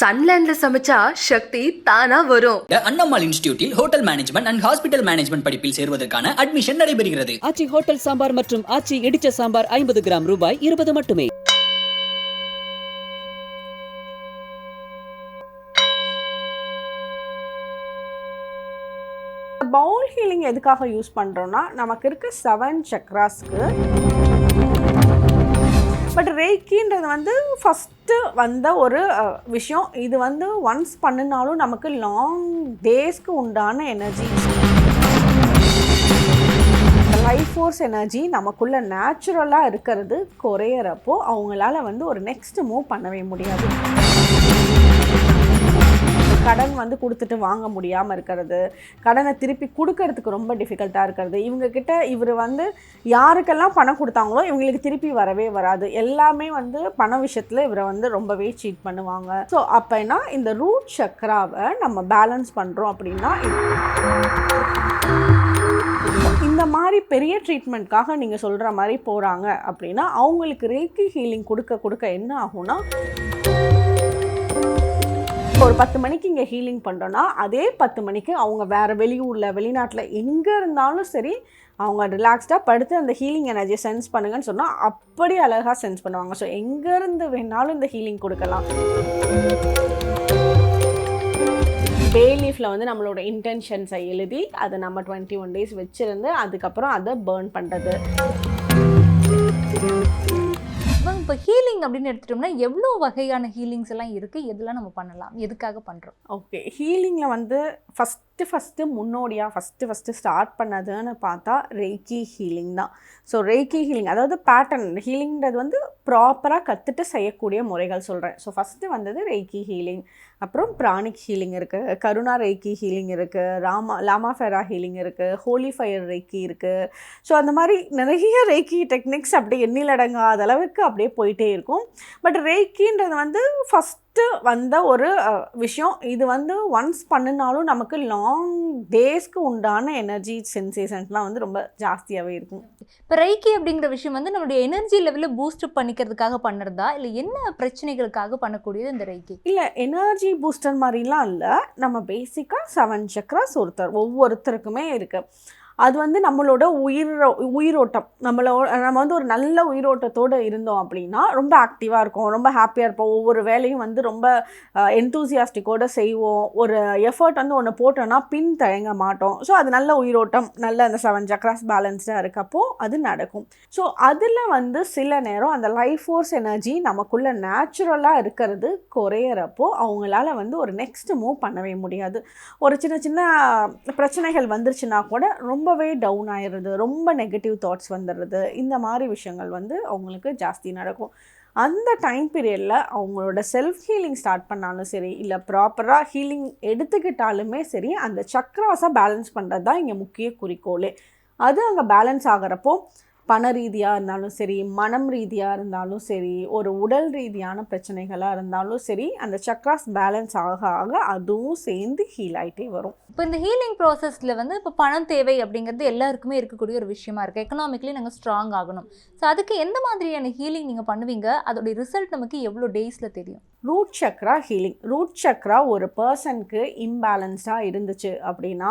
சன்லேண்ட்ல சமைச்சா சக்தி தானா வரும். Annammal இன்ஸ்டிடியூட்டில் hotel management and hospital management படிப்பில் சேருவதற்கான அட்மிஷன் நடைபெறுகிறது. ஆச்சி ஹோட்டல் சாம்பார் மற்றும் ஆச்சி இடிச்ச சாம்பார் ஐம்பது கிராம் ரூபாய் இருபது மட்டுமே. பவுல் ஹீலிங் எதுக்காக யூஸ் பண்ணுறோன்னா நமக்கு இருக்க செவன் சக்ராஸ்க்கு பட் ரேக்கின்றது வந்து ஃபஸ்ட்டு வந்த ஒரு விஷயம். இது வந்து ஒன்ஸ் பண்ணினாலும் நமக்கு லாங் டேஸ்க்கு உண்டான எனர்ஜி லைஃப் ஃபோர்ஸ் எனர்ஜி நமக்குள்ள நேச்சுரலாக இருக்கிறது குறையிறப்போ அவங்களால வந்து ஒரு நெக்ஸ்ட் மூவ் பண்ணவே முடியாது. கடன் வந்து கொடுத்துட்டு வாங்க முடியாமல் இருக்கிறது. கடனை திருப்பி கொடுக்கறதுக்கு ரொம்ப டிஃபிகல்ட்டாக இருக்கிறது. இவங்கக்கிட்ட இவர் வந்து யாருக்கெல்லாம் பணம் கொடுத்தாங்களோ இவங்களுக்கு திருப்பி வரவே வராது. எல்லாமே வந்து பண விஷயத்தில் இவரை வந்து ரொம்பவே சீட் பண்ணுவாங்க. ஸோ அப்போனா இந்த ரூட் சக்கராவை நம்ம பேலன்ஸ் பண்ணுறோம் அப்படின்னா இந்த மாதிரி பெரிய ட்ரீட்மெண்ட்காக நீங்கள் சொல்கிற மாதிரி போகிறாங்க அப்படின்னா அவங்களுக்கு ரேக்கி ஹீலிங் கொடுக்க கொடுக்க என்ன ஆகும்னா ஒரு பத்து மணிக்கு இங்கே ஹீலிங் பண்ணுறோன்னா அதே பத்து மணிக்கு அவங்க வேறு வெளியூரில் வெளிநாட்டில் எங்கே இருந்தாலும் சரி அவங்க ரிலாக்ஸ்டாக படுத்து அந்த ஹீலிங் எனர்ஜியை சென்ஸ் பண்ணுங்கன்னு சொன்னால் அப்படி அழகாக சென்ஸ் பண்ணுவாங்க. ஸோ எங்கேருந்து வேணாலும் இந்த ஹீலிங் கொடுக்கலாம். பேலீஃபில் வந்து நம்மளோட இன்டென்ஷன்ஸை எழுதி அதை நம்ம டுவெண்ட்டி ஒன் டேஸ் வச்சுருந்து அதுக்கப்புறம் அதை பேர்ன் பண்ணுறது இப்போ ஹீலிங் அப்படின்னு எடுத்துட்டோம்னா எவ்வளோ வகையான ஹீலிங்ஸ் எல்லாம் இருக்குது எதெல்லாம் நம்ம பண்ணலாம்? எதுக்காக பண்ணுறோம் ஓகே ஹீலிங்கில் வந்து ஃபஸ்ட் ஃபஸ்ட்டு ஃபஸ்ட்டு முன்னோடியாக ஃபஸ்ட்டு ஃபஸ்ட்டு ஸ்டார்ட் பண்ணதுன்னு பார்த்தா ரெய்கி ஹீலிங் தான். ஸோ ரெய்கி ஹீலிங் அதாவது பேட்டர்ன் ஹீலிங்கிறது வந்து ப்ராப்பராக கற்றுட்டு செய்யக்கூடிய முறைகள் சொல்கிறேன் ஸோ ஃபஸ்ட்டு வந்தது ரெய்கி ஹீலிங் அப்புறம் பிராணிக் ஹீலிங் இருக்குது கருணா ரெய்கி ஹீலிங் இருக்குது ராமா லாமாஃபெரா ஹீலிங் இருக்குது ஹோலி ஃபயர் ரெய்கி இருக்குது ஸோ அந்த மாதிரி நிறைய ரேக்கி டெக்னிக்ஸ் அப்படியே எண்ணிலடங்காத அளவுக்கு அப்படியே போயிட்டே இருக்கும். பட் ரேக்கின்றது வந்து ஃபஸ்ட் ஃபஸ்ட்டு வந்த ஒரு விஷயம். இது வந்து ஒன்ஸ் பண்ணினாலும் நமக்கு லாங் டேஸ்க்கு உண்டான எனர்ஜி சென்சேஷன்ஸ்லாம் வந்து ரொம்ப ஜாஸ்தியாகவே இருக்கும். இப்போ ரைக்கி அப்படிங்கிற விஷயம் வந்து நம்மளுடைய எனர்ஜி லெவலில் பூஸ்ட் பண்ணிக்கிறதுக்காக பண்ணுறதா? இல்லை என்ன பிரச்சனைகளுக்காக பண்ணக்கூடியது இந்த ரைக்கி இல்லை எனர்ஜி பூஸ்டர் மாதிரிலாம் இல்லை. நம்ம பேசிக்காக செவன் சக்ராஸ் ஒருத்தர் ஒவ்வொருத்தருக்குமே இருக்குது அது வந்து நம்மளோட உயிர் உயிரோட்டம். நம்மளோட நம்ம வந்து ஒரு நல்ல உயிரோட்டத்தோடு இருந்தோம் அப்படின்னா ரொம்ப ஆக்டிவாக இருக்கும். ரொம்ப ஹாப்பியாக இருப்போம். ஒவ்வொரு வேலையும் வந்து ரொம்ப என்தூசியாஸ்டிக்கோடு செய்வோம். ஒரு எஃபர்ட் வந்து ஒன்று போட்டோன்னா பின் தயங்க மாட்டோம். ஸோ அது நல்ல உயிரோட்டம். நல்ல அந்த செவன் சக்ராஸ் பேலன்ஸ்டாக இருக்கப்போ அது நடக்கும். ஸோ அதில் வந்து சில நேரம் அந்த லைஃப் ஃபோர்ஸ் எனர்ஜி நமக்குள்ள நேச்சுரலாக இருக்கிறது குறையிறப்போ அவங்களால வந்து ஒரு நெக்ஸ்ட் மூவ் பண்ணவே முடியாது. ஒரு சின்ன சின்ன பிரச்சனைகள் வந்துருச்சுன்னா கூட ரொம்ப ரொம்பவே டவுன் ஆயிடுறது ரொம்ப நெகட்டிவ் தாட்ஸ் வந்துடுறது. இந்த மாதிரி விஷயங்கள் வந்து அவங்களுக்கு ஜாஸ்தி நடக்கும். அந்த டைம் பீரியடில் அவங்களோட செல்ஃப் ஹீலிங் ஸ்டார்ட் பண்ணாலும் சரி இல்லை ப்ராப்பராக ஹீலிங் எடுத்துக்கிட்டாலுமே சரி அந்த சக்ராஸை பேலன்ஸ் பண்ணுறது தான் இங்கே முக்கிய குறிக்கோளே. அது அங்கே பேலன்ஸ் ஆகிறப்போ பண ரீதியாக இருந்தாலும் சரி மனம் ரீதியாக இருந்தாலும் சரி ஒரு உடல் ரீதியான பிரச்சனைகளாக இருந்தாலும் சரி அந்த சக்ராஸ் பேலன்ஸ் ஆக ஆக அதுவும் சேர்ந்து ஹீல் ஆகிட்டே வரும். இப்போ இந்த ஹீலிங் ப்ராசஸில் வந்து இப்போ பணம் தேவை அப்படிங்கிறது எல்லாருக்குமே இருக்கக்கூடிய ஒரு விஷயமா இருக்குது எக்கனாமிக்லி நாங்கள் ஸ்ட்ராங் ஆகணும். ஸோ அதுக்கு எந்த மாதிரியான ஹீலிங் நீங்கள் பண்ணுவீங்க? அதோடைய ரிசல்ட் நமக்கு எவ்வளோ டேஸில் தெரியும்? Root chakra healing root chakra ஒரு பர்சனுக்கு இம்பேலன்ஸ்டாக இருந்துச்சு அப்படின்னா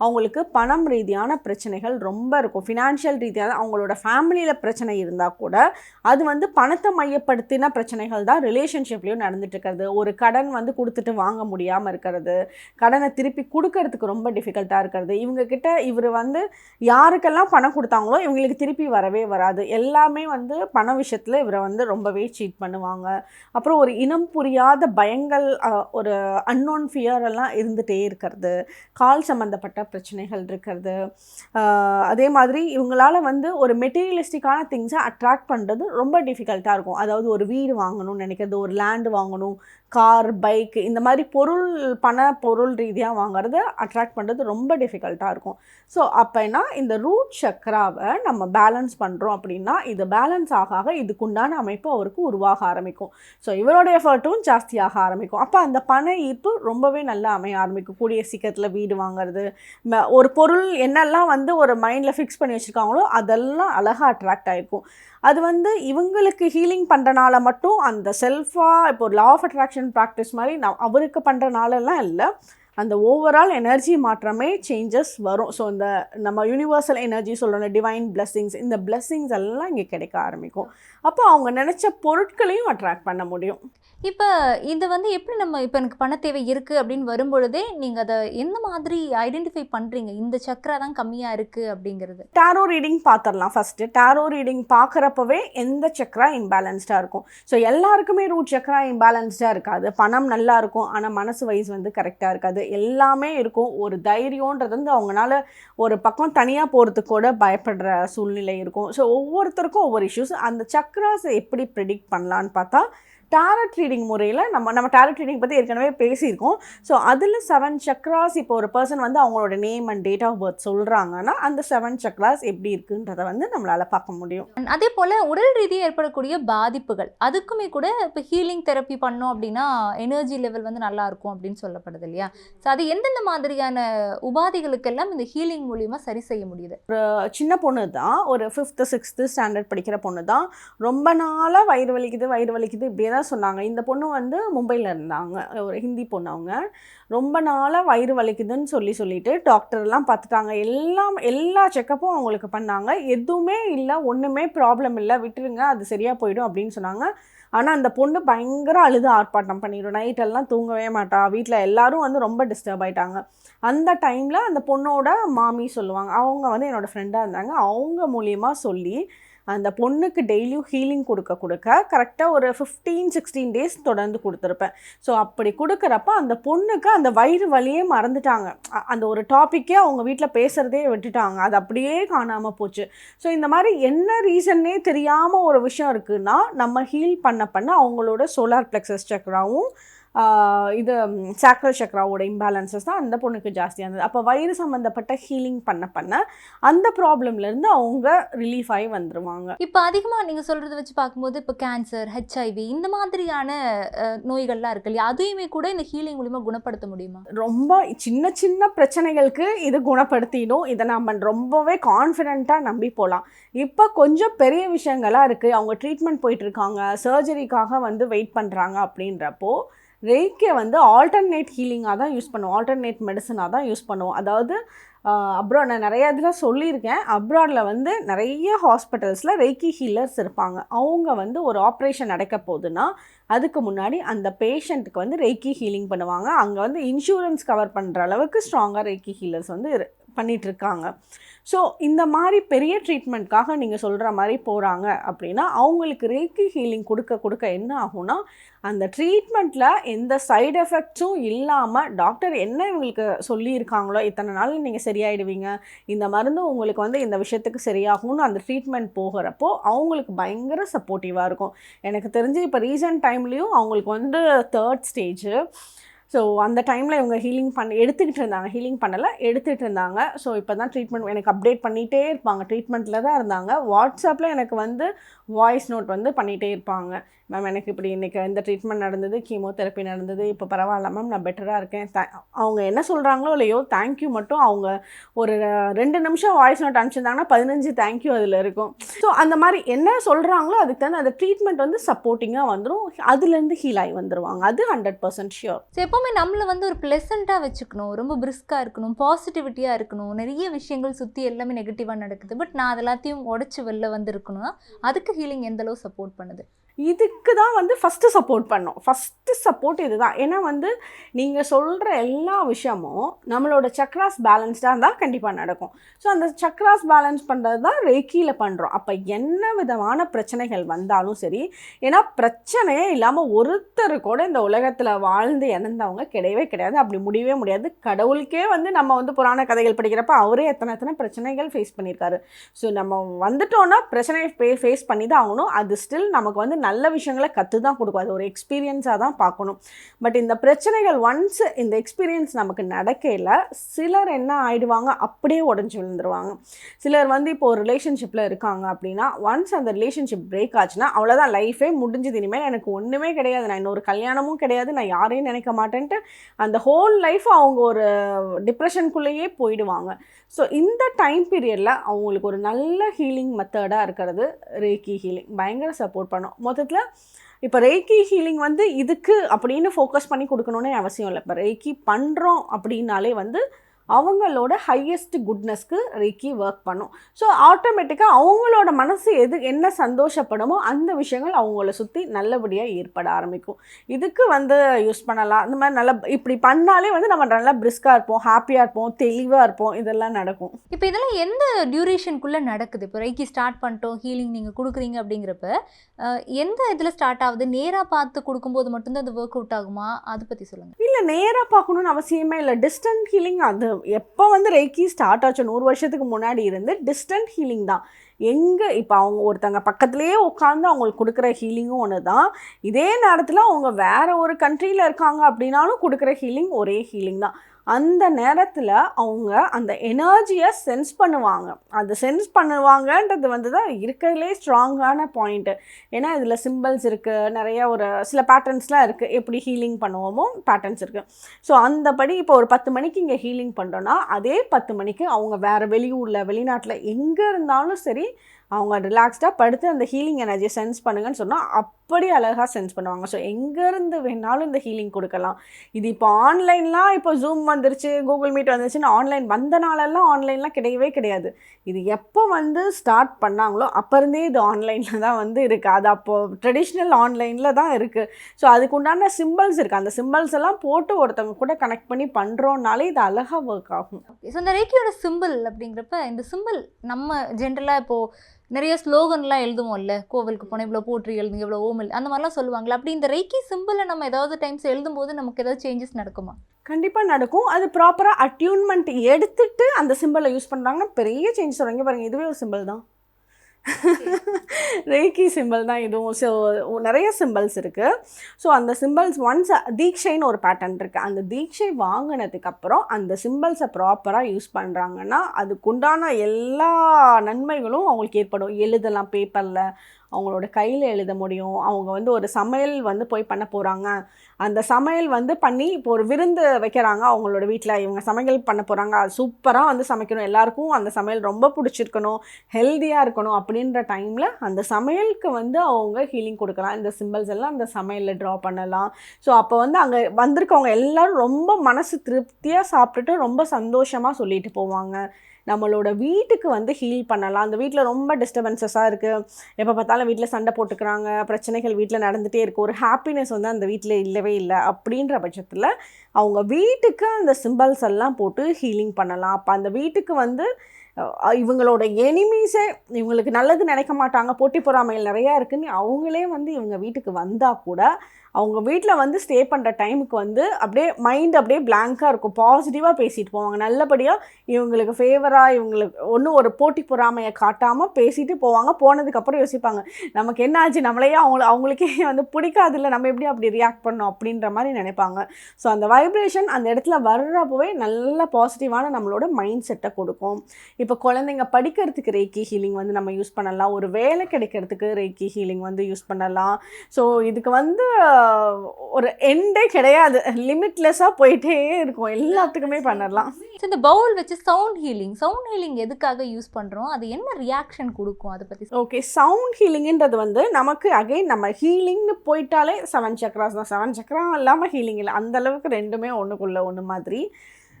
அவங்களுக்கு பணம் ரீதியான பிரச்சனைகள் ரொம்ப இருக்கும். ஃபினான்ஷியல் ரீதியான அவங்களோட ஃபேமிலியில் பிரச்சனை இருந்தால் கூட அது வந்து பணத்தை மையப்படுத்தின பிரச்சனைகள் தான் ரிலேஷன்ஷிப்லேயும் நடந்துட்டு இருக்கிறது. ஒரு கடன் வந்து கொடுத்துட்டு வாங்க முடியாமல் இருக்கிறது. கடனை திருப்பி கொடுக்கறதுக்கு ரொம்ப டிஃபிகல்ட்டாக இருக்கிறது. இவங்கக்கிட்ட இவர் வந்து யாருக்கெல்லாம் பணம் கொடுத்தாங்களோ இவங்களுக்கு திருப்பி வரவே வராது. எல்லாமே வந்து பண விஷயத்தில் இவரை வந்து ரொம்பவே சீட் பண்ணுவாங்க. அப்புறம் ஒரு இனம் புரியாத பயங்கள் ஒரு அன்னோன் ஃபியர் எல்லாம் இருந்துகிட்டே இருக்கிறது. கால் சம்மந்தப்பட்ட பிரச்சனைகள் இருக்கிறது. அதே மாதிரி இவங்களால் வந்து ஒரு மெட்டீரியலிஸ்டிக்கான திங்ஸை அட்ராக்ட் பண்ணுறது ரொம்ப டிஃபிகல்ட்டாக இருக்கும். அதாவது ஒரு வீடு வாங்கணும்னு நினைக்கிறது ஒரு லேண்டு வாங்கணும் கார் பைக் இந்த மாதிரி பொருள் பண பொருள் ரீதியாக வாங்குறது அட்ராக்ட் பண்ணுறது ரொம்ப டிஃபிகல்ட்டாக இருக்கும். ஸோ அப்போனா இந்த ரூட் சக்கராவை நம்ம பேலன்ஸ் பண்ணுறோம் அப்படின்னா இது பேலன்ஸ் ஆக ஆக இதுக்குண்டான அமைப்பு அவருக்கு உருவாக ஆரம்பிக்கும். ஸோ இவரோட எஃபர்ட் கம்ஃபர்ட்டும் ஜாஸ்தியாக ஆரம்பிக்கும். அப்போ அந்த பண ஈர்ப்பு ரொம்பவே நல்லா அமைய ஆரம்பிக்கும். கூடிய சீக்கிரத்தில் வீடு வாங்குறது ம- ஒரு பொருள் என்னெல்லாம் வந்து ஒரு மைண்டில் ஃபிக்ஸ் பண்ணி வச்சுருக்காங்களோ அதெல்லாம் அழகாக அட்ராக்ட் ஆகிருக்கும் அது வந்து இவங்களுக்கு ஹீலிங் பண்ணுறனால மட்டும் அந்த செல்ஃபாக இப்போ லா ஆஃப் அட்ராக்ஷன் ப்ராக்டிஸ் மாதிரி நான் அவருக்கு பண்ணுறனாலலாம் இல்லை. அந்த ஓவரால் எனர்ஜி மாற்றமே சேஞ்சஸ் வரும். ஸோ இந்த நம்ம யூனிவர்சல் எனர்ஜி சொல்லணும் டிவைன் பிளஸ்ஸிங்ஸ் இந்த பிளஸ்ஸிங்ஸ் எல்லாம் இங்கே கிடைக்க ஆரம்பிக்கும். அப்போ அவங்க நினச்ச பொருட்களையும் அட்ராக்ட் பண்ண முடியும். இப்போ இது வந்து எப்படி நம்ம இப்போ எனக்கு பண தேவை இருக்குது அப்படின்னு வரும்பொழுதே நீங்கள் அதை எந்த மாதிரி ஐடென்டிஃபை பண்ணுறீங்க இந்த சக்கரா தான் கம்மியாக இருக்குது அப்படிங்கிறது. டேரோ ரீடிங் பார்த்துடலாம் ஃபஸ்ட்டு டேரோ ரீடிங் பார்க்குறப்பவே எந்த சக்கரா இம்பேலன்ஸ்டாக இருக்கும்? ஸோ எல்லாருக்குமே ரூட் சக்கரா இம்பேலன்ஸ்டாக இருக்காது. பணம் நல்லா இருக்கும் ஆனால் மனசு வைஸ் வந்து கரெக்டாக இருக்காது. எல்லாமே இருக்கும். ஒரு தைரியன்றது வந்து அவங்களால ஒரு பக்கம் தனியாக போகிறதுக்கு கூட பயப்படுற சூழ்நிலை இருக்கும். ஸோ ஒவ்வொருத்தருக்கும் ஒவ்வொரு இஷ்யூஸ் அந்த சக்ராஸை எப்படி ப்ரிடிக்ட் பண்ணலான்னு பார்த்தா டேரட் ரீடிங் முறையில் நம்ம நம்ம டேரட் ரீடிங் பற்றி ஏற்கனவே பேசியிருக்கோம். ஸோ அதில் செவன் சக்ராஸ் இப்போ ஒரு பர்சன் வந்து அவங்களோட name and date of birth சொல்கிறாங்கன்னா அந்த செவன் சக்ராஸ் எப்படி இருக்குன்றதை வந்து நம்மளால் பார்க்க முடியும். அதே போல் உடல் ரீதியாக ஏற்படக்கூடிய பாதிப்புகள் அதுக்குமே கூட இப்போ ஹீலிங் தெரப்பி பண்ணோம் அப்படின்னா எனர்ஜி லெவல் வந்து நல்லா இருக்கும் அப்படின்னு சொல்லப்படுது இல்லையா? ஸோ அது எந்தெந்த மாதிரியான உபாதைகளுக்கெல்லாம் இந்த ஹீலிங் மூலியமாக சரி செய்ய முடியுது? சின்ன பொண்ணு தான் ஒரு ஃபிஃப்த்து சிக்ஸ்த்து ஸ்டாண்டர்ட் படிக்கிற பொண்ணு தான். ரொம்ப நாளாக வயிறு வலிக்குது வயிறு வலிக்குது இப்படியே தான் சொன்னாங்க. இந்த பொண்ணு வந்து மும்பையில் இருந்தாங்க. ஒரு ஹிந்தி பொண்ணு அவங்க. ரொம்ப நாளாக வயிறு வலிக்குதுன்னு சொல்லி சொல்லிட்டு டாக்டர்லாம் பார்த்துட்டாங்க. எல்லாம் எல்லா செக்கப்பும் அவங்களுக்கு பண்ணாங்க. எதுவுமே இல்லை ஒன்றுமே ப்ராப்ளம் இல்லை. விட்டுருங்க அது சரியாக போயிடும் அப்படின்னு சொன்னாங்க. ஆனால் அந்த பொண்ணு பயங்கர அழுது ஆர்ப்பாட்டம் பண்ணிடும். நைட்டெல்லாம் தூங்கவே மாட்டா. வீட்டில் எல்லாரும் வந்து ரொம்ப டிஸ்டர்ப் ஆகிட்டாங்க அந்த டைமில் அந்த பொண்ணோட மாமி சொல்லுவாங்க. அவங்க வந்து என்னோடய ஃப்ரெண்டாக இருந்தாங்க. அவங்க மூலியமாக சொல்லி அந்த பொண்ணுக்கு டெய்லியும் ஹீலிங் கொடுக்க கொடுக்க கரெக்டாக ஒரு ஃபிஃப்டீன் சிக்ஸ்டீன் டேஸ் தொடர்ந்து கொடுத்துருப்பேன். ஸோ அப்படி கொடுக்குறப்ப அந்த பொண்ணுக்கு அந்த வயிறு வலியே மறந்துட்டாங்க. அந்த ஒரு டாப்பிக்கே அவங்க வீட்டில் பேசுகிறதே விட்டுட்டாங்க. அது அப்படியே காணாமல் போச்சு. ஸோ இந்த மாதிரி என்ன ரீசன்னே தெரியாமல் ஒரு விஷயம் இருக்குன்னா நம்ம ஹீல் பண்ண பண்ண அவங்களோட சோலார் பிளெக்ஸஸ் சக்கராவும் இது சாக்ரல் சக்கராவோட இம்பேலன்சஸ் தான் அந்த பொண்ணுக்கு ஜாஸ்தியாக இருந்தது. அப்போ வயிறு சம்மந்தப்பட்ட ஹீலிங் பண்ண பண்ண அந்த ப்ராப்ளம்லேருந்து அவங்க ரிலீஃப் ஆகி வந்துருவாங்க. இப்போ அதிகமாக நீங்கள் சொல்கிறத வச்சு பார்க்கும்போது இப்போ கேன்சர் ஹெச்ஐவி இந்த மாதிரியான நோய்கள்லாம் இருக்கு இல்லையா? அதையுமே கூட இந்த ஹீலிங் மூலிமா குணப்படுத்த முடியுமா? ரொம்ப சின்ன சின்ன பிரச்சனைகளுக்கு இது குணப்படுத்திடும். இதை நம்ம ரொம்பவே கான்ஃபிடெண்ட்டாக நம்பி போகலாம் இப்போ கொஞ்சம் பெரிய விஷயங்களாக இருக்குது அவங்க ட்ரீட்மெண்ட் போயிட்டுருக்காங்க சர்ஜரிக்காக வந்து வெயிட் பண்ணுறாங்க அப்படின்றப்போ ரெய்க்கை வந்து ஆல்டர்னேட் ஹீலிங்காக தான் யூஸ் பண்ணுவோம். ஆல்டர்னேட் மெடிசனாக தான் யூஸ் பண்ணுவோம். அதாவது அப்ராட் நான் நிறைய இதில் சொல்லியிருக்கேன். அப்ராடில் வந்து நிறைய ஹாஸ்பிட்டல்ஸில் ரெய்க்கி ஹீலர்ஸ் இருப்பாங்க. அவங்க வந்து ஒரு ஆப்ரேஷன் நடக்க போகுதுன்னா அதுக்கு முன்னாடி அந்த பேஷண்ட்டுக்கு வந்து ரெய்க்கி ஹீலிங் பண்ணுவாங்க. அங்கே வந்து இன்சூரன்ஸ் கவர் பண்ணுற அளவுக்கு ஸ்ட்ராங்காக ரெய்க்கி ஹீலர்ஸ் வந்து பண்ணிகிட்ருக்காங்க ஸோ இந்த மாதிரி பெரிய ட்ரீட்மெண்ட்காக நீங்கள் சொல்கிற மாதிரி போகிறாங்க அப்படின்னா அவங்களுக்கு ரேக்கி ஹீலிங் கொடுக்க கொடுக்க என்ன ஆகும்னா அந்த ட்ரீட்மெண்ட்டில் எந்த சைடு எஃபெக்ட்ஸும் இல்லாமல் டாக்டர் என்ன இவங்களுக்கு சொல்லியிருக்காங்களோ இத்தனை நாள் நீங்கள் சரியாயிடுவீங்க இந்த மருந்து உங்களுக்கு வந்து இந்த விஷயத்துக்கு சரியாகும்னு அந்த ட்ரீட்மெண்ட் போகிறப்போ அவங்களுக்கு பயங்கர சப்போர்ட்டிவாக இருக்கும். எனக்கு தெரிஞ்சு இப்போ ரீசன்ட் டைம்லேயும் அவங்களுக்கு வந்து தேர்ட் ஸ்டேஜு ஸோ அந்த டைமில் இவங்க ஹீலிங் பண்ண எடுத்துக்கிட்டு இருந்தாங்க. ஹீலிங் பண்ணலை எடுத்துகிட்டு இருந்தாங்க. ஸோ இப்போ தான் ட்ரீட்மெண்ட் எனக்கு அப்டேட் பண்ணிகிட்டே இருப்பாங்க. ட்ரீட்மெண்ட்டில் தான் இருந்தாங்க. வாட்ஸ்அப்பில் எனக்கு வந்து வாய்ஸ் நோட் வந்து பண்ணிகிட்டே இருப்பாங்க. மேம் எனக்கு இப்படி இன்றைக்கி இந்த ட்ரீட்மெண்ட் நடந்தது கீமோதெரப்பி நடந்தது இப்போ பரவாயில்ல மேம் நான் பெட்டராக இருக்கேன். த அவங்க என்ன சொல்கிறாங்களோ இல்லையோ தேங்க்யூ மட்டும் அவங்க ஒரு ரெண்டு நிமிஷம் வாய்ஸ் நோட் அனுப்பிச்சிருந்தாங்கன்னா பதினஞ்சு தேங்க்யூ அதில் இருக்கும். ஸோ அந்த மாதிரி என்ன சொல்கிறாங்களோ அதுக்கு தகுந்த அந்த ட்ரீட்மெண்ட் வந்து சப்போர்ட்டிங்காக வந்துடும் அதுலேருந்து ஹீல் ஆகி வந்துடுவாங்க அது ஹண்ட்ரட் பர்சன்ட் ஷியோர் ஸோ எப்போவுமே நம்மளை வந்து ஒரு ப்ளெசண்ட்டாக வச்சுக்கணும் ரொம்ப பிரிஸ்காக இருக்கணும் பாசிட்டிவிட்டியாக இருக்கணும். நிறைய விஷயங்கள் சுற்றி எல்லாமே நெகட்டிவாக நடக்குது. பட் நான் அது எல்லாத்தையும் உடச்சி வெளில வந்துருக்கணும் அதுக்கு ஹீலிங் எந்தளவு சப்போர்ட் பண்ணுது? இதுக்கு தான் வந்து ஃபஸ்ட்டு சப்போர்ட் பண்ணோம். ஃபஸ்ட்டு சப்போர்ட் இதுதான். ஏன்னா வந்து நீங்கள் சொல்கிற எல்லா விஷயமும் நம்மளோட சக்ராஸ் பேலன்ஸ்டாக இருந்தால் கண்டிப்பாக நடக்கும். ஸோ அந்த சக்ராஸ் பேலன்ஸ் பண்ணுறது தான் ரேக்கியில் பண்ணுறோம் அப்போ என்ன விதமான பிரச்சனைகள் வந்தாலும் சரி ஏன்னா பிரச்சனையே இல்லாமல் ஒருத்தர் கூட இந்த உலகத்தில் வாழ்ந்து இறந்தவங்க கிடையவே கிடையாது. அப்படி முடியவே முடியாது. கடவுளுக்கே வந்து நம்ம வந்து புராண கதைகள் படிக்கிறப்ப அவரே எத்தனை எத்தனை பிரச்சனைகள் ஃபேஸ் பண்ணியிருக்காரு. ஸோ நம்ம வந்துட்டோன்னா பிரச்சனையை ஃபே ஃபேஸ் பண்ணி தான் ஆகணும். அது ஸ்டில் நமக்கு வந்து நல்ல விஷயங்களை கற்று தான் கொடுக்கும். அது ஒரு எக்ஸ்பீரியன்ஸாக தான் பார்க்கணும். பட் இந்த பிரச்சனைகள் ஒன்ஸ் இந்த எக்ஸ்பீரியன்ஸ் நமக்கு நடக்கையில் சிலர் என்ன ஆகிடுவாங்க அப்படியே உடஞ்சி விழுந்துருவாங்க. சிலர் வந்து இப்போ ஒரு ரிலேஷன்ஷிப்பில் இருக்காங்க அப்படின்னா ஒன்ஸ் அந்த ரிலேஷன்ஷிப் பிரேக் ஆச்சுன்னா அவ்வளோதான் லைஃபே முடிஞ்சது. இனிமேல் எனக்கு ஒன்றுமே கிடையாது. நான் இன்னொரு கல்யாணமும் கிடையாது. நான் யாரையும் நினைக்க மாட்டேன்ட்டு அந்த ஹோல் லைஃப் அவங்க ஒரு டிப்ரெஷனுக்குள்ளேயே போயிடுவாங்க. ஸோ இந்த டைம் பீரியடில் அவங்களுக்கு ஒரு நல்ல ஹீலிங் மெத்தடாக இருக்கிறது ரேக்கி ஹீலிங் பயங்கர சப்போர்ட் பண்ணும். மொத்த மொத்தத்தில் இப்போ ரேக்கி ஹீலிங் வந்து இதுக்கு அப்படின்னு ஃபோக்கஸ் பண்ணி கொடுக்கணுன்னு அவசியம் இல்லை. இப்போ ரேக்கி பண்ணுறோம் அப்படின்னாலே வந்து அவங்களோட ஹையஸ்ட் குட்னஸ்க்கு ரேக்கி ஒர்க் பண்ணும். ஸோ ஆட்டோமேட்டிக்காக அவங்களோட மனசு எது என்ன சந்தோஷப்படுமோ அந்த விஷயங்கள் அவங்கள சுற்றி நல்லபடியாக ஏற்பட ஆரம்பிக்கும். இதுக்கு வந்து யூஸ் பண்ணலாம். இந்த மாதிரி நல்லா இப்படி பண்ணாலே வந்து நம்ம நல்லா பிரிஸ்காக இருப்போம் ஹாப்பியாக இருப்போம் தெளிவாக இருப்போம். இதெல்லாம் நடக்கும். இப்போ இதெல்லாம் எந்த டியூரேஷனுக்குள்ளே நடக்குது? இப்போ ரைக்கி ஸ்டார்ட் பண்ணிட்டோம் ஹீலிங் நீங்கள் கொடுக்குறீங்க அப்படிங்கிறப்ப எந்த இதில் ஸ்டார்ட் ஆகுது? நேராக பார்த்து கொடுக்கும்போது மட்டும்தான் அது ஒர்க் அவுட் ஆகுமா? அதை பற்றி சொல்லுங்கள் இல்லை நேராக பார்க்கணுன்னு அவசியமே இல்லை. டிஸ்டன்ட் ஹீலிங் அது எப்போ வந்து ரெய்க்கி ஸ்டார்ட் ஆச்சு? நூறு வருஷத்துக்கு முன்னாடி இருந்து டிஸ்டன்ட் ஹீலிங் தான். எங்கே இப்போ அவங்க ஒருத்தங்க பக்கத்துலேயே உட்காந்து அவங்களுக்கு கொடுக்குற ஹீலிங்கும் ஒன்று தான் இதே நேரத்தில் அவங்க வேறு ஒரு கண்ட்ரியில் இருக்காங்க அப்படின்னாலும் கொடுக்குற ஹீலிங் ஒரே ஹீலிங் தான். அந்த நேரத்தில் அவங்க அந்த எனர்ஜியை சென்ஸ் பண்ணுவாங்க. அந்த சென்ஸ் பண்ணுவாங்கன்றது வந்து தான் இருக்கிறதுலே ஸ்ட்ராங்கான பாயிண்ட்டு ஏன்னா இதில் சிம்பிள்ஸ் இருக்குது நிறைய ஒரு சில பேட்டர்ன்ஸ்லாம் இருக்குது எப்படி ஹீலிங் பண்ணுவோமோ பேட்டர்ன்ஸ் இருக்குது ஸோ அந்தபடி இப்போ ஒரு பத்து மணிக்கு இங்கே ஹீலிங் பண்ணுறோன்னா அதே பத்து மணிக்கு அவங்க வேறு வெளியூரில் வெளிநாட்டில் எங்கே இருந்தாலும் சரி அவங்க ரிலாக்ஸ்டாக படுத்து அந்த ஹீலிங் எனர்ஜியை சென்ஸ் பண்ணுங்கன்னு சொன்னால் அப்படி அழகாக சென்ஸ் பண்ணுவாங்க. ஸோ எங்கேருந்து வேணாலும் இந்த ஹீலிங் கொடுக்கலாம். இது இப்போ ஆன்லைன்லாம் இப்போ ஜூம் வந்துருச்சு கூகுள் மீட் வந்துருச்சுன்னு ஆன்லைன் வந்த நாளெல்லாம் ஆன்லைன்லாம் கிடையவே கிடையாது. இது எப்போ வந்து ஸ்டார்ட் பண்ணாங்களோ அப்போ இருந்தே இது ஆன்லைனில் தான் வந்து இருக்குது அது அப்போது ட்ரெடிஷ்னல் ஆன்லைனில் தான் இருக்குது ஸோ அதுக்கு உண்டான சிம்பிள்ஸ் இருக்குது அந்த சிம்பிள்ஸ் எல்லாம் போட்டு ஒருத்தவங்க கூட கனெக்ட் பண்ணி பண்ணுறோன்னாலே இது அழகாக ஒர்க் ஆகும். ஸோ இந்த ரேக்கியோட சிம்பிள் அப்படிங்கிறப்ப இந்த சிம்பிள் நம்ம ஜென்ரலாக இப்போது நிறைய ஸ்லோகன்லாம் எழுதுவோம்ல கோவிலுக்கு போனால் இவ்வளோ போற்றி எழுதுங்க இவ்வளோ ஓமல் அந்த மாதிரிலாம் சொல்லுவாங்களா அப்படி இந்த ரைக்கி சிம்பிளை நம்ம ஏதாவது டைம்ஸ் எழுதும்போது நமக்கு ஏதாவது சேஞ்சஸ் நடக்குமா? கண்டிப்பாக நடக்கும். அது ப்ராப்பராக அட்யூன்மெண்ட் எடுத்துட்டு அந்த சிம்பிளை யூஸ் பண்ணுறாங்கன்னா பெரிய சேஞ்ச் சொல்கிறாங்க பாருங்கள் இதுவே ஒரு சிம்பிள் தான். ரேக்கி சிம்பிள் தான் இதுவும். ஸோ நிறைய சிம்பிள்ஸ் இருக்குது ஸோ அந்த சிம்பிள்ஸ் ஒன்ஸ் தீக்ஷைன்னு ஒரு பேட்டர்ன் இருக்குது அந்த தீட்சை வாங்கினதுக்கப்புறம் அந்த சிம்பிள்ஸை ப்ராப்பராக யூஸ் பண்ணுறாங்கன்னா அதுக்குண்டான எல்லா நன்மைகளும் அவங்களுக்கு ஏற்படும். எழுதலாம் பேப்பரில் அவங்களோட கையில் எழுத முடியும். அவங்க வந்து ஒரு சமையல் வந்து போய் பண்ண போகிறாங்க அந்த சமையல் வந்து பண்ணி இப்போ ஒரு விருந்து வைக்கிறாங்க அவங்களோட வீட்டில் இவங்க சமையல் பண்ண போகிறாங்க அது சூப்பராக வந்து சமைக்கணும். எல்லாருக்கும் அந்த சமையல் ரொம்ப பிடிச்சிருக்கணும். ஹெல்த்தியாக இருக்கணும் அப்படின்ற டைமில் அந்த சமையலுக்கு வந்து அவங்க ஹீலிங் கொடுக்கலாம். இந்த சிம்பிள்ஸ் எல்லாம் அந்த சமையலில் ட்ரா பண்ணலாம். ஸோ அப்போ வந்து அங்கே வந்திருக்கவங்க எல்லாரும் ரொம்ப மனசு திருப்தியாக சாப்பிட்டுட்டு ரொம்ப சந்தோஷமாக சொல்லிட்டு போவாங்க. நம்மளோட வீட்டுக்கு வந்து ஹீல் பண்ணலாம். அந்த வீட்டில் ரொம்ப டிஸ்டர்பன்சஸாக இருக்குது எப்போ பார்த்தாலும் வீட்டில் சண்டை போட்டுக்கிறாங்க. பிரச்சனைகள் வீட்டில் நடந்துகிட்டே இருக்குது ஒரு ஹாப்பினஸ் வந்து அந்த வீட்டில் இல்லவே இல்லை. அப்படின்ற பட்சத்தில் அவங்க வீட்டுக்கு அந்த சிம்பிள்ஸ் எல்லாம் போட்டு ஹீலிங் பண்ணலாம். அப்போ அந்த வீட்டுக்கு வந்து இவங்களோட எனிமீஸே இவங்களுக்கு நல்லது நினைக்க மாட்டாங்க. போட்டி பொறாமைகள் நிறையா இருக்குன்னு அவங்களே வந்து இவங்க வீட்டுக்கு வந்தால் கூட அவங்க வீட்டில் வந்து ஸ்டே பண்ணுற டைமுக்கு வந்து அப்படியே மைண்ட் அப்படியே பிளாங்காக இருக்கும். பாசிட்டிவாக பேசிட்டு போவாங்க. நல்லபடியாக இவங்களுக்கு ஃபேவராக இவங்களுக்கு ஒன்றும் ஒரு போட்டி பொறாமையை காட்டாமல் பேசிட்டு போவாங்க. போனதுக்கப்புறம் யோசிப்பாங்க நமக்கு என்ன ஆச்சு? நம்மளையே அவங்கள அவங்களுக்கே வந்து பிடிக்காதுல்ல. நம்ம எப்படி அப்படி ரியாக்ட் பண்ணோம்? அப்படின்ற மாதிரி நினைப்பாங்க. ஸோ அந்த வைப்ரேஷன் அந்த இடத்துல வர்றப்பவே நல்ல பாசிட்டிவான நம்மளோட மைண்ட் செட்டை கொடுக்கும். இப்போ குழந்தைங்க படிக்கிறதுக்கு ரேக்கி ஹீலிங் வந்து நம்ம யூஸ் பண்ணலாம். ஒரு வேலை கிடைக்கிறதுக்கு ரேக்கி ஹீலிங் வந்து யூஸ் பண்ணலாம். ஸோ இதுக்கு வந்து ஒரு எண்டே கிடையாது. லிமிட்லெஸ்ஸாக போயிட்டே இருக்கும். எல்லாத்துக்குமே பண்ணலாம். ஸோ இந்த பவுல் வச்சு சவுண்ட் ஹீலிங் சவுண்ட் ஹீலிங் எதுக்காக யூஸ் பண்ணுறோம் அது என்ன ரியாக்ஷன் கொடுக்கும்? அதை பற்றி ஓகே சவுண்ட் ஹீலிங்ன்றது வந்து நமக்கு அகைன் நம்ம ஹீலிங்னு போயிட்டாலே செவன் சக்ராஸ் தான். செவன் சக்ரா இல்லாமல் ஹீலிங் இல்லை. அந்த அளவுக்கு ரெண்டுமே ஒன்றுக்குள்ள ஒன்று மாதிரி.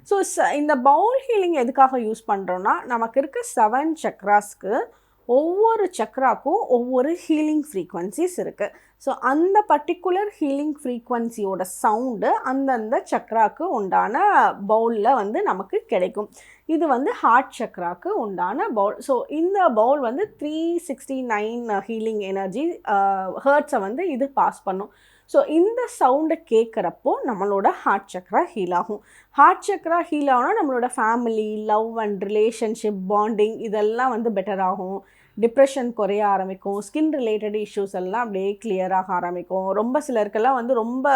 ஸோ இந்த பவுல் ஹீலிங் எதுக்காக யூஸ் பண்ணுறோன்னா நமக்கு இருக்க செவன் சக்ராஸ்க்கு ஒவ்வொரு சக்ராக்கும் ஒவ்வொரு ஹீலிங் ஃப்ரீக்வன்சிஸ் இருக்குது ஸோ அந்த பர்டிகுலர் ஹீலிங் ஃப்ரீக்வன்சியோட சவுண்டு அந்தந்த சக்ராக்கு உண்டான பவுலில் வந்து நமக்கு கிடைக்கும். இது வந்து ஹார்ட் சக்ராக்கு உண்டான பவுல் ஸோ இந்த பவுல் வந்து three sixty nine healing energy ஹர்ட்ஸை வந்து இது பாஸ் பண்ணும். ஸோ இந்த சவுண்டை கேட்குறப்போ நம்மளோட ஹார்ட் சக்ரா ஹீல் ஆகும். ஹார்ட் சக்ரா ஹீல் ஆகுனா நம்மளோட family love and relationship bonding இதெல்லாம் வந்து பெட்டர் ஆகும். டிப்ரெஷன் குறைய ஆரம்பிக்கும். ஸ்கின் ரிலேட்டட் இஷ்யூஸ் எல்லாம் அப்படியே கிளியராக ஆரம்பிக்கும். ரொம்ப சிலருக்கெல்லாம் வந்து ரொம்ப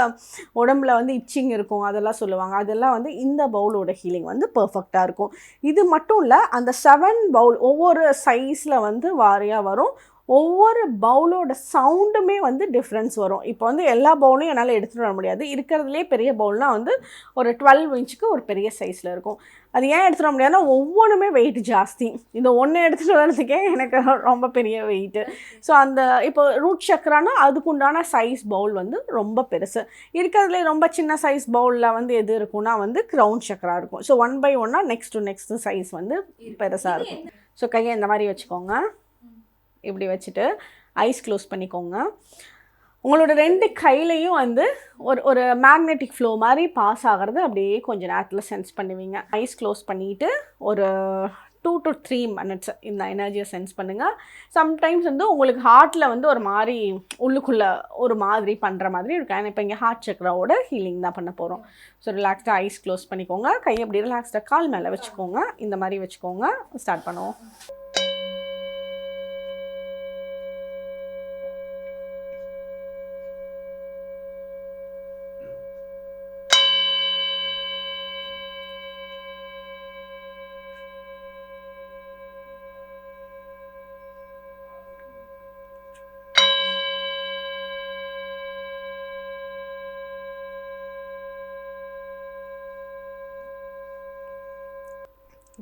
உடம்புல வந்து இச்சிங் இருக்கும். அதெல்லாம் சொல்லுவாங்க. அதெல்லாம் வந்து இந்த பவுலோட ஹீலிங் வந்து பர்ஃபெக்டாக இருக்கும். இது மட்டும் இல்லை அந்த செவன் பவுல் ஒவ்வொரு சைஸில் வந்து வாரியாக வரும். ஒவ்வொரு பவுலோட சவுண்டுமே வந்து டிஃப்ரென்ஸ் வரும். இப்போ வந்து எல்லா பவுலையும் என்னால் எடுத்துகிட்டு வர முடியாது. இருக்கிறதுலே பெரிய பவுல்னால் வந்து ஒரு டுவெல் இன்ச்சுக்கு ஒரு பெரிய சைஸில் இருக்கும். அது ஏன் எடுத்துகிட்டு வர முடியாதுன்னா ஒவ்வொன்றுமே வெயிட் ஜாஸ்தி. இந்த ஒன்று எடுத்துகிட்டு வரதுக்கே எனக்கு ரொம்ப பெரிய வெயிட்டு ஸோ அந்த இப்போ ரூட் சக்கரானா அதுக்குண்டான சைஸ் பவுல் வந்து ரொம்ப பெருசு. இருக்கிறதுலே ரொம்ப சின்ன சைஸ் பவுலில் வந்து எது இருக்கும்னா வந்து க்ரௌன் சக்கரா இருக்கும். ஸோ ஒன் பை ஒன்னாக நெக்ஸ்ட் டு நெக்ஸ்ட் சைஸ் வந்து பெருசாக இருக்கும். ஸோ கையை இந்த மாதிரி வச்சுக்கோங்க. இப்படி வச்சுட்டு ஐஸ் க்ளோஸ் பண்ணிக்கோங்க. உங்களோட ரெண்டு கையிலையும் வந்து ஒரு ஒரு மேக்னெட்டிக் ஃப்ளோ மாதிரி பாஸ் ஆகிறது அப்படியே கொஞ்சம் நேரத்தில் சென்ஸ் பண்ணுவீங்க. ஐஸ் க்ளோஸ் பண்ணிவிட்டு ஒரு டூ டு த்ரீ மினிட்ஸ் இந்த எனர்ஜியை சென்ஸ் பண்ணுங்கள் சம்டைம்ஸ் வந்து உங்களுக்கு ஹார்ட்டில் வந்து ஒரு மாதிரி உள்ளுக்குள்ளே ஒரு மாதிரி பண்ணுற மாதிரி இருக்கும். ஏன்னா இப்போ இங்கே ஹார்ட் சக்கராவோட ஹீலிங் தான் பண்ண போகிறோம் ஸோ ரிலாக்ஸ்டாக ஐஸ் க்ளோஸ் பண்ணிக்கோங்க. கையை அப்படி ரிலாக்ஸ்டாக கால் மேலே வச்சுக்கோங்க. இந்த மாதிரி வச்சுக்கோங்க. ஸ்டார்ட் பண்ணுவோம்.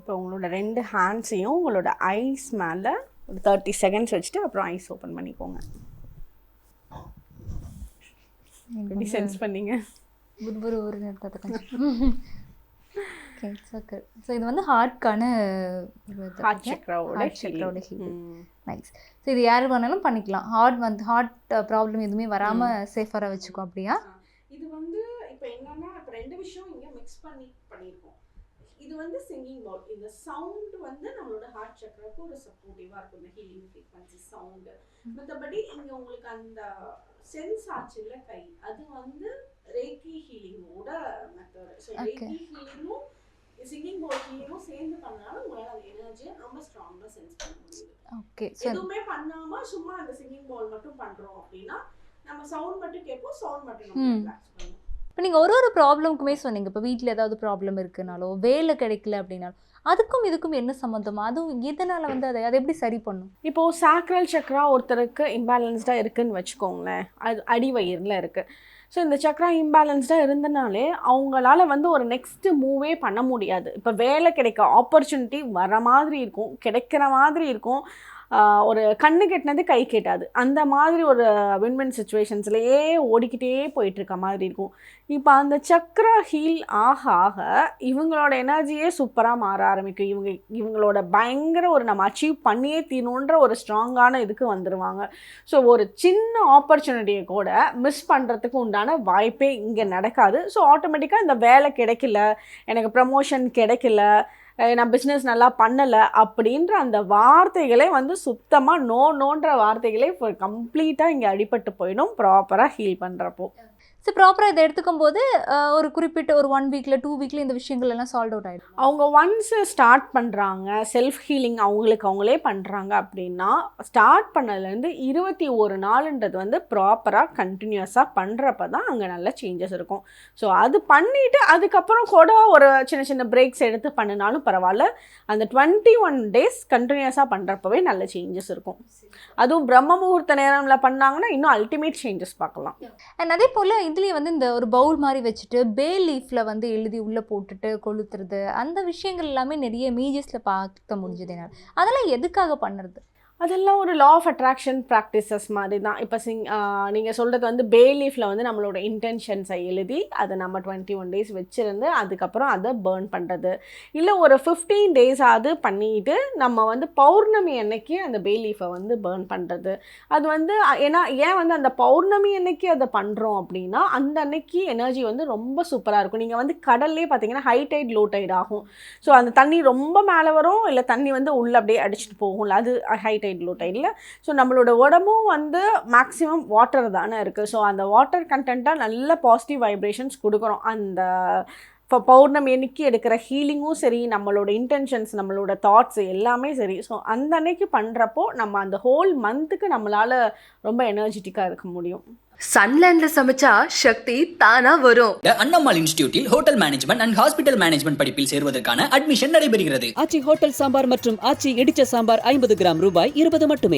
இப்போ உங்களோட ரெண்டு ஹேண்ட்ஸையும் உங்களோட ஐஸ் மேலே ஒரு தேர்ட்டி செகண்ட்ஸ் வச்சுட்டு அப்புறம் ஐஸ் ஓப்பன் பண்ணிக்கோங்க. எப்படி சென்ஸ் பண்ணீங்க? புர்புரு ஒரு ஓகே ஓகே ஸோ இது வந்து ஹார்ட்க்கான ஹார்ட் சக்கராவோட. நைஸ் ஸோ இது யார் வேணாலும் பண்ணிக்கலாம். ஹார்ட் வந்து ஹார்ட் ப்ராப்ளம் எதுவுமே வராமல் சேஃபாக வச்சுக்கோ அப்படியா? இது வந்து இப்போ என்னன்னா ரெண்டு விஷயம் இங்கே மிக்ஸ் பண்ணி பண்ணியிருக்கோம் இது வந்து சிங்கிங் பவுல் இந்த சவுண்ட் வந்து நம்மளோட ஹார்ட் சக்கராக்கு ஒரு சப்போர்ட்டிவாக இருக்கும். இந்த ஹீலிங் ஃப்ரீக்வன்சி சவுண்டு மற்றபடி இங்கே உங்களுக்கு அந்த சென்ஸ் ஆச்சுல்ல கை அது வந்து ரேக்கி ஹீலிங்கோட மெத்தட் ஸோ. ரேக்கி ஹீலிங்கும் சிங்கிங் பவுல் ஹீலிங்கும் சேர்ந்து பண்ணனால உங்களால் அந்த எனர்ஜியை ரொம்ப ஸ்ட்ராங்காக சென்ஸ் பண்ண முடியுது. ஓகே எதுவுமே பண்ணாம சும்மா அந்த சிங்கிங் பவுல் மட்டும் பண்றோம் அப்படின்னா நம்ம சவுண்ட் மட்டும் கேட்போம் சவுண்ட் மட்டும் நம்ம. ரிலாக்ஸ் பண்ணுவோம் இப்போ நீங்கள் ஒரு ஒரு ப்ராப்ளமுக்குமே சொன்னீங்க. இப்போ வீட்டில் ஏதாவது ப்ராப்ளம் இருக்குனாலோ வேலை கிடைக்கல அப்படின்னாலும் அதுக்கும் இதுக்கும் என்ன சம்மந்தம் அதுவும் எதனால் வந்து அதை அதை எப்படி சரி பண்ணும்? இப்போது சாக்ரல் சக்ரா ஒருத்தருக்கு இம்பேலன்ஸ்டாக இருக்குன்னு வச்சுக்கோங்களேன். அது அடி வயிறில் இருக்குது ஸோ இந்த சக்ரா இம்பேலன்ஸ்டாக இருந்தனாலே அவங்களால வந்து ஒரு நெக்ஸ்ட் மூவே பண்ண முடியாது. இப்போ வேலை கிடைக்க ஆப்பர்ச்சுனிட்டி வர மாதிரி இருக்கும் கிடைக்கிற மாதிரி இருக்கும். ஒரு கண்ணு கெட்டினது கை கெட்டாது. அந்த மாதிரி ஒரு வின்வின் சுச்சுவேஷன்ஸ்லேயே ஓடிக்கிட்டே போயிட்டுருக்க மாதிரி இருக்கும். இப்போ அந்த சக்ரா ஹீல் ஆக ஆக இவங்களோட எனர்ஜியே சூப்பராக மாற ஆரம்பிக்கும். இவங்க இவங்களோட பயங்கர ஒரு நம்ம அச்சீவ் பண்ணியே தீணுன்ற ஒரு ஸ்ட்ராங்கான இதுக்கு வந்துடுவாங்க ஸோ ஒரு சின்ன ஆப்பர்ச்சுனிட்டியை கூட மிஸ் பண்ணுறதுக்கு உண்டான வாய்ப்பே இங்கே நடக்காது. ஸோ ஆட்டோமேட்டிக்காக இந்த வேலை கிடைக்கல. எனக்கு ப்ரமோஷன் கிடைக்கல. நான் பிஸ்னஸ் நல்லா பண்ணலை அப்படின்ற அந்த வார்த்தைகளே வந்து சுத்தமாக நோ நோன்ற வார்த்தைகளே இப்போ கம்ப்ளீட்டாக இங்கே அடிபட்டு போயிடும் ப்ராப்பராக ஹீல் பண்ணுறப்போ ஸோ ப்ராப்பராக இதை எடுத்துக்கும் போது ஒரு குறிப்பிட்ட ஒரு ஒன் வீக்கில் டூ வீக்கில் இந்த விஷயங்கள் எல்லாம் சால்வ் அவுட் ஆகிடும் அவங்க ஒன்ஸ் ஸ்டார்ட் பண்ணுறாங்க செல்ஃப் ஹீலிங் அவங்களுக்கு அவங்களே பண்ணுறாங்க அப்படின்னா ஸ்டார்ட் பண்ணதுலேருந்து இருபத்தி ஒரு நாளுன்றது வந்து ப்ராப்பராக கண்டினியூஸாக பண்ணுறப்ப தான் அங்கே நல்ல சேஞ்சஸ் இருக்கும். ஸோ அது பண்ணிவிட்டு அதுக்கப்புறம் கூட ஒரு சின்ன சின்ன பிரேக்ஸ் எடுத்து பண்ணினாலும் பரவாயில்ல. அந்த டுவெண்ட்டி ஒன் டேஸ் கண்டினியூஸாக பண்ணுறப்பவே நல்ல சேஞ்சஸ் இருக்கும். அதுவும் பிரம்ம முகூர்த்த நேரமில் பண்ணாங்கன்னா இன்னும் அல்டிமேட் சேஞ்சஸ் பார்க்கலாம். அதே போல் இதுலேயே வந்து இந்த ஒரு பவுல் மாதிரி வச்சுட்டு பே லீஃபில் வந்து எழுதி உள்ளே போட்டுட்டு கொளுத்துறது அந்த விஷயங்கள் எல்லாமே நிறைய மீஜஸில் பார்க்க முடிஞ்சது என்னால். அதெல்லாம் எதுக்காக பண்ணுறது? அதெல்லாம் ஒரு லா ஆஃப் அட்ராக்ஷன் ப்ராக்டிசஸ் மாதிரி தான் இப்போ சிங் நீங்கள் சொல்கிறது வந்து பே லீஃபில் வந்து நம்மளோட இன்டென்ஷன்ஸை எழுதி அதை நம்ம டுவெண்ட்டி ஒன் டேஸ் வச்சுருந்து அதுக்கப்புறம் அதை பேர்ன் பண்ணுறது இல்லை ஒரு ஃபிஃப்டீன் டேஸ் ஆகுது பண்ணிட்டு நம்ம வந்து பௌர்ணமி அன்னைக்கு அந்த பே லீஃபை வந்து பேர்ன் பண்ணுறது அது வந்து ஏன்னா ஏன் வந்து அந்த பௌர்ணமி அன்னைக்கு அதை பண்ணுறோம் அப்படின்னா அந்த அன்னைக்கு எனர்ஜி வந்து ரொம்ப சூப்பராக இருக்கும். நீங்கள் வந்து கடல்லே பார்த்தீங்கன்னா ஹை டைட் லோ டைட் ஆகும். ஸோ அந்த தண்ணி ரொம்ப மேலே வரும் இல்லை தண்ணி வந்து உள்ளே அப்படியே அடிச்சுட்டு போகும்ல அது ஹை டைட் லோ டைடில் ஸோ நம்மளோட உடம்பும் வந்து மேக்ஸிமம் வாட்டர் தானே இருக்குது ஸோ அந்த வாட்டர் கண்டென்ட்டாக நல்ல பாசிட்டிவ் வைப்ரேஷன்ஸ் கொடுக்குறோம் அந்த இப்போ பௌர்ணமி அன்னைக்கு எடுக்கிற ஹீலிங்கும் சரி நம்மளோட இன்டென்ஷன்ஸ் நம்மளோட தாட்ஸ் எல்லாமே சரி. ஸோ அந்த அன்னைக்கு பண்ணுறப்போ நம்ம அந்த ஹோல் மந்த்துக்கு நம்மளால் ரொம்ப எனர்ஜெட்டிக்காக இருக்க முடியும். சன்லேண்ட்ல சமைச்சா சக்தி தானா வரும். Annammal இன்ஸ்டிடியூட்டில் hotel management and hospital management படிப்பில் சேருவதற்கான அட்மிஷன் நடைபெறுகிறது. ஆச்சி ஹோட்டல் சாம்பார் மற்றும் ஆச்சி இடிச்ச சாம்பார் ஐம்பது கிராம் ரூபாய் இருபது மட்டுமே.